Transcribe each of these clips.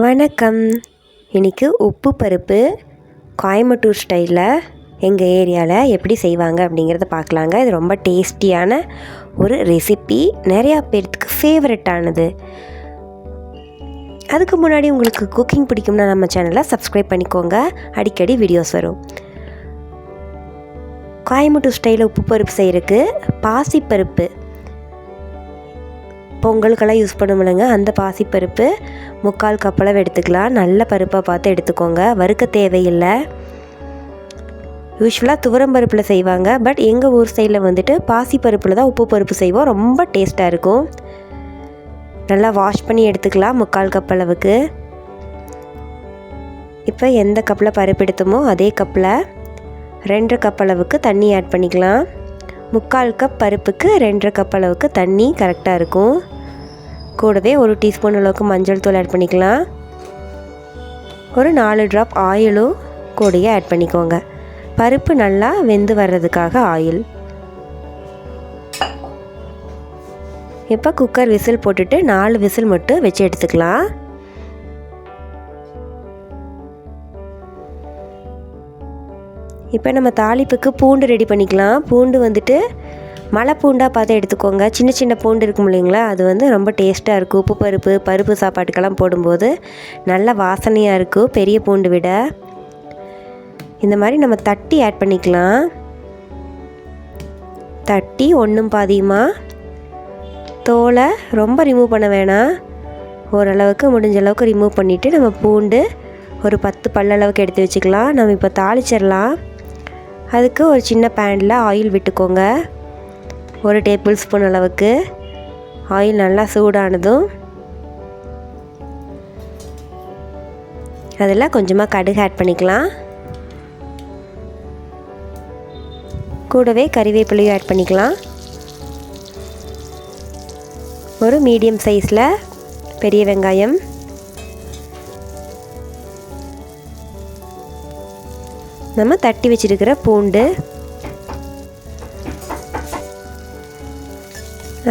வணக்கம். இன்றைக்கி உப்பு பருப்பு கோயம்புத்தூர் ஸ்டைலில் எங்கள் ஏரியாவில் எப்படி செய்வாங்க அப்படிங்கிறத பார்க்கலாங்க. இது ரொம்ப டேஸ்டியான ஒரு ரெசிபி நிறையா பேர்த்துக்கு ஃபேவரட்டானது அதுக்கு முன்னாடி உங்களுக்கு குக்கிங் பிடிக்கும்னா நம்ம சேனலை சப்ஸ்கிரைப் பண்ணிக்கோங்க. அடிக்கடி வீடியோஸ் வரும். கோயம்புத்தூர் ஸ்டைலில் உப்பு பருப்பு செய்கிறதுக்கு பாசிப்பருப்பு பொங்கலுக்கெல்லாம் யூஸ் பண்ணுமில்லைங்க. அந்த பாசிப்பருப்பு முக்கால் கப்பளவு எடுத்துக்கலாம். நல்ல பருப்பாக பார்த்து எடுத்துக்கோங்க. வறுக்க தேவையில்லை. யூஸ்வலாக துவரம் பருப்பில் செய்வாங்க. பட் எங்கள் ஊர் சைடில் வந்துட்டு பாசிப்பருப்பில் தான் உப்பு பருப்பு செய்வோம். ரொம்ப டேஸ்ட்டாக இருக்கும். நல்லா வாஷ் பண்ணி எடுத்துக்கலாம் முக்கால் கப் அளவுக்கு இப்போ எந்த கப்பில் பருப்பு எடுத்தோமோ அதே கப்பில் ரெண்டரை கப் அளவுக்கு தண்ணி ஆட் பண்ணிக்கலாம். முக்கால் கப் பருப்புக்கு ரெண்டரை கப் அளவுக்கு தண்ணி கரெக்டாக இருக்கும். கூடவே ஒரு டீஸ்பூன் அளவுக்கு மஞ்சள் தூள் ஆட் பண்ணிக்கலாம். ஒரு நாலு ட்ராப் ஆயிலும் கூடயே ஆட் பண்ணிக்கோங்க. பருப்பு நல்லா வெந்து வர்றதுக்காக ஆயில் இப்போ குக்கர் விசில் போட்டுட்டு நாலு விசில் மட்டும் வச்சு எடுத்துக்கலாம். இப்போ நம்ம தாளிப்புக்கு பூண்டு ரெடி பண்ணிக்கலாம். பூண்டு வந்துட்டு மலை பூண்டாக பார்த்து எடுத்துக்கோங்க. சின்ன சின்ன பூண்டு இருக்கும் இல்லைங்களா? அது வந்து ரொம்ப டேஸ்ட்டாக இருக்கும். உப்பு பருப்பு பருப்பு சாப்பாட்டுக்கெல்லாம் போடும்போது நல்ல வாசனையாக இருக்கும். பெரிய பூண்டு விட. இந்த மாதிரி நம்ம தட்டி ஆட் பண்ணிக்கலாம். தட்டி ஒன்றும் பாதியுமாக தோலை ரொம்ப ரிமூவ் பண்ண வேணாம். ஓரளவுக்கு முடிஞ்ச அளவுக்கு ரிமூவ் பண்ணிவிட்டு நம்ம பூண்டு ஒரு பத்து பல்லளவுக்கு எடுத்து வச்சுக்கலாம். நம்ம இப்போ தாளிச்சிடலாம். அதுக்கு ஒரு சின்ன பேனில் ஆயில் விட்டுக்கோங்க. ஒரு டேபிள் ஸ்பூன் அளவுக்கு ஆயில் நல்லா சூடானதும் அதில் கொஞ்சமாக கடுகு ஆட் பண்ணிக்கலாம். கூடவே கறிவேப்பிலையும் ஆட் பண்ணிக்கலாம். ஒரு மீடியம் சைஸில் பெரிய வெங்காயம். நம்ம தட்டி வச்சிருக்கிற பூண்டு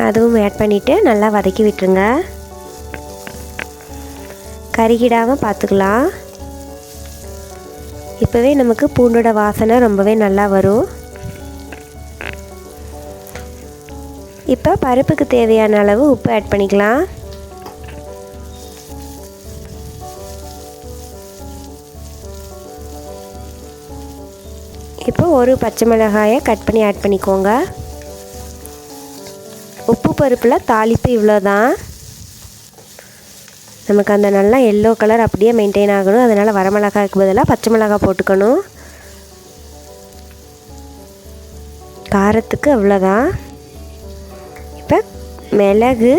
அதுவும் ஆட் பண்ணிவிட்டு நல்லா வதக்கி விட்டுருங்க. கருகிடாமல் பார்த்துக்கலாம் இப்போவே நமக்கு பூண்டோட வாசனை ரொம்பவே நல்லா வரும். இப்போ பருப்புக்கு தேவையான அளவு உப்பு ஆட் பண்ணிக்கலாம். இப்போ ஒரு பச்சை மிளகாயை கட் பண்ணி ஆட் பண்ணிக்கோங்க. உப்பு பருப்பில் தாளிப்பு இவ்வளோ தான் நமக்கு அந்த நல்லா எல்லோ கலர் அப்படியே மெயின்டைன் ஆகணும். அதனால் வரமிளகாய்க்கு பதிலாக பச்சை மிளகாய் போட்டுக்கணும். காரத்துக்கு அவ்வளோதான் இப்போ மிளகு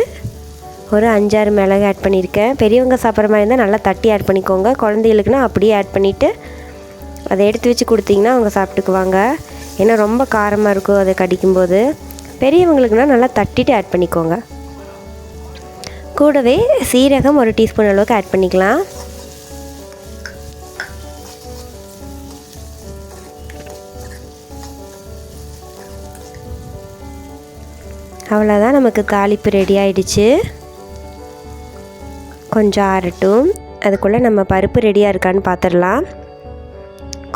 ஒரு அஞ்சாறு மிளகு ஆட் பண்ணியிருக்கேன். பெரியவங்க சாப்பிட்ற மாதிரி இருந்தால் நல்லா தட்டி ஆட் பண்ணிக்கோங்க. குழந்தைகளுக்குனா அப்படியே ஆட் பண்ணிவிட்டு அதை எடுத்து வச்சு கொடுத்தீங்கன்னா அவங்க சாப்பிட்டுக்குவாங்க. ஏன்னா ரொம்ப காரமாக இருக்கும் அதை கடிக்கும்போது. பெரியவங்களுக்குனா நல்லா தட்டிட்டு ஆட் பண்ணிக்கோங்க. கூடவே சீரகம் ஒரு டீஸ்பூன் அளவுக்கு ஆட் பண்ணிக்கலாம். அவ்வளோதான் நமக்கு தாளிப்பு ரெடி ஆயிடுச்சு. கொஞ்சம் ஆறட்டும். அதுக்குள்ளே நம்ம பருப்பு ரெடியாக இருக்கான்னு பார்த்துடலாம்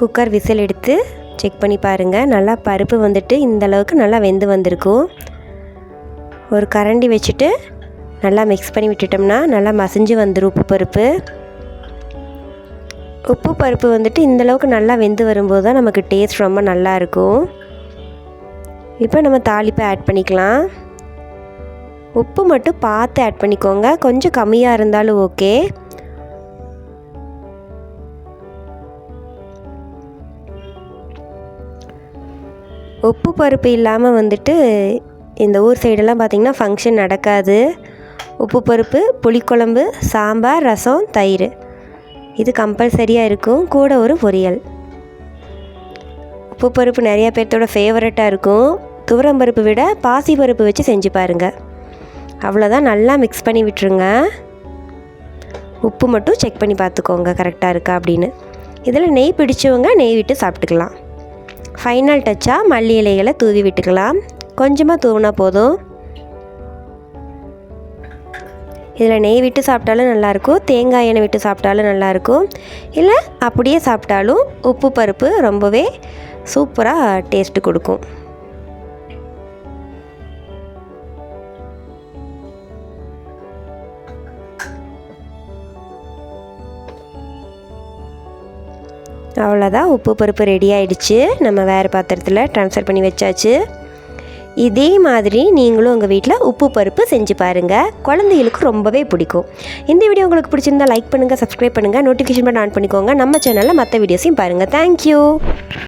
குக்கர் விசில் எடுத்து செக் பண்ணி பாருங்கள் நல்லா பருப்பு வந்துட்டு இந்தளவுக்கு நல்லா வெந்து வந்திருக்கும். ஒரு கரண்டி வச்சுட்டு நல்லா மிக்ஸ் பண்ணி விட்டுட்டோம்னா நல்லா மசிஞ்சு வந்துடும் உப்பு பருப்பு. உப்பு பருப்பு வந்துட்டு இந்தளவுக்கு நல்லா வெந்து வரும்போது தான் நமக்கு டேஸ்ட் ரொம்ப நல்லா இருக்கும். இப்போ நம்ம தாளிப்பை ஆட் பண்ணிக்கலாம். உப்பு மட்டும் பார்த்து ஆட் பண்ணிக்கோங்க. கொஞ்சம் கம்மியாக இருந்தாலும் ஓகே உப்பு பருப்பு இல்லாமல் வந்துட்டு இந்த ஊர் சைடெல்லாம் பார்த்திங்கன்னா ஃபங்க்ஷன் நடக்காது. உப்பு பருப்பு புளிக்குழம்பு சாம்பார் ரசம் தயிர். இது கம்பல்சரியாக இருக்கும். கூட ஒரு பொரியல். உப்பு பருப்பு நிறையா பேர்த்தோட ஃபேவரட்டாக இருக்கும். துவரம் பருப்பு விட பாசி பருப்பு வச்சு செஞ்சு பாருங்கள் அவ்வளோதான் நல்லா மிக்ஸ் பண்ணி விட்டுருங்க. உப்பு மட்டும் செக் பண்ணி பார்த்துக்கோங்க. கரெக்டாக இருக்கா அப்படின்னு. இதில் நெய் பிடிச்சவங்க நெய் விட்டு சாப்பிட்டுக்கலாம். ஃபைனல் டச்சாக மல்லி இலைகளை தூவி விட்டுக்கலாம். கொஞ்சமாக தூவினா போதும். இதில் நெய் விட்டு சாப்பிட்டாலும் நல்லாயிருக்கும். தேங்காய் எண்ணெய் விட்டு சாப்பிட்டாலும் நல்லாயிருக்கும். இல்லை அப்படியே சாப்பிட்டாலும் உப்பு பருப்பு ரொம்பவே சூப்பராக டேஸ்ட்டு கொடுக்கும். அவ்வளோதான் உப்பு பருப்பு ரெடி ஆகிடுச்சு நம்ம வேறு பாத்திரத்தில் ட்ரான்ஸ்ஃபர் பண்ணி வச்சாச்சு. இதே மாதிரி நீங்களும் உங்கள் வீட்டில் உப்பு பருப்பு செஞ்சு பாருங்கள் குழந்தைகளுக்கு ரொம்பவே பிடிக்கும். இந்த வீடியோ உங்களுக்கு பிடிச்சிருந்தா லைக் பண்ணுங்கள் சப்ஸ்கிரைப் பண்ணுங்கள் நோட்டிஃபிகேஷன் பட்டன் ஆன் பண்ணிக்கோங்க. நம்ம சேனலில் மற்ற வீடியோஸையும் பாருங்கள் தேங்க்யூ